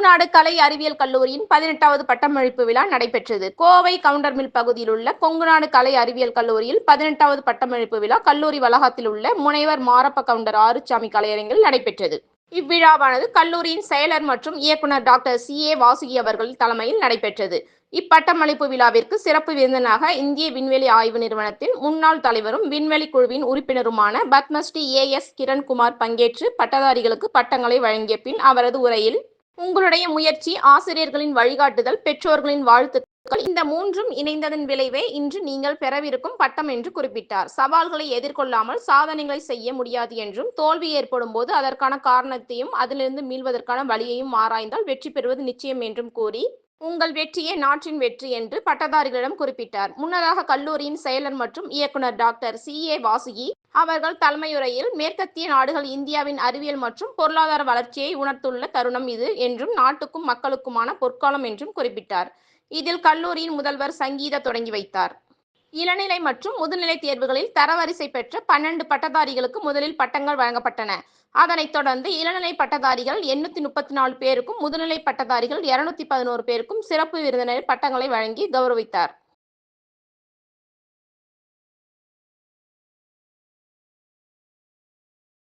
நாடு கலை அறிவியல் கல்லூரியின் பதினெட்டாவது பட்டமளிப்பு விழா நடைபெற்றது. கோவை கவுண்டர்மில் பகுதியில் உள்ள கொங்கு நாடு கலை அறிவியல் கல்லூரியில் பதினெட்டாவது பட்டமளிப்பு விழா கல்லூரி வளாகத்தில் உள்ள முனைவர் மாரப்ப கவுண்டர் ஆறுசாமி கலையரங்கில் நடைபெற்றது. இவ்விழாவானது கல்லூரியின் செயலர் மற்றும் இயக்குனர் டாக்டர் சி. ஏ. வாசுகி அவர்கள் தலைமையில் நடைபெற்றது. இப்பட்டமளிப்பு விழாவிற்கு சிறப்பு விருந்தனாக இந்திய விண்வெளி ஆய்வு நிறுவனத்தின் முன்னாள் தலைவரும் விண்வெளி குழுவின் உறுப்பினருமான பத்மஸ்ரீ ஏ. எஸ். கிரண்குமார் பங்கேற்று பட்டதாரிகளுக்கு பட்டங்களை வழங்கிய பின் அவரது உரையில் உங்களுடைய முயற்சி ஆசிரியர்களின் வழிகாட்டுதல் பெற்றோர்களின் வாழ்த்துக்கள் இந்த மூன்றும் இணைந்ததன் விளைவே இன்று நீங்கள் பெறவிருக்கும் பட்டம் என்று குறிப்பிட்டார். சவால்களை எதிர்கொள்ளாமல் சாதனைகளை செய்ய முடியாது என்றும் தோல்வி ஏற்படும் போது அதற்கான காரணத்தையும் அதிலிருந்து மீள்வதற்கான வழியையும் ஆராய்ந்தால் வெற்றி பெறுவது நிச்சயம் என்றும் கூறி உங்கள் வெற்றியே நாட்டின் வெற்றி என்று பட்டதாரிகளிடம் குறிப்பிட்டார். முன்னதாக கல்லூரியின் செயலர் மற்றும் இயக்குனர் டாக்டர் சி. ஏ. வாசுகி அவர்கள் தலைமையுரையில் மேற்கத்திய நாடுகள் இந்தியாவின் அறிவியல் மற்றும் பொருளாதார வளர்ச்சியை உணர்த்துள்ள தருணம் இது என்றும் நாட்டுக்கும் மக்களுக்குமான பொற்காலம் என்றும் குறிப்பிட்டார். இதில் கல்லூரியின் முதல்வர் சங்கீதா தொடங்கி வைத்தார். இளநிலை மற்றும் முதுநிலை தேர்வுகளில் தரவரிசை பெற்ற பன்னெண்டு பட்டதாரிகளுக்கு முதலில் பட்டங்கள் வழங்கப்பட்டன. அதனைத் தொடர்ந்து இளநிலை பட்டதாரிகள் எண்ணூத்தி முப்பத்தி நாலு பேருக்கும் முதுநிலை பட்டதாரிகள் இருநூத்தி பதினோரு பேருக்கும் சிறப்பு விருந்தினர் பட்டங்களை வழங்கி கௌரவித்தார்.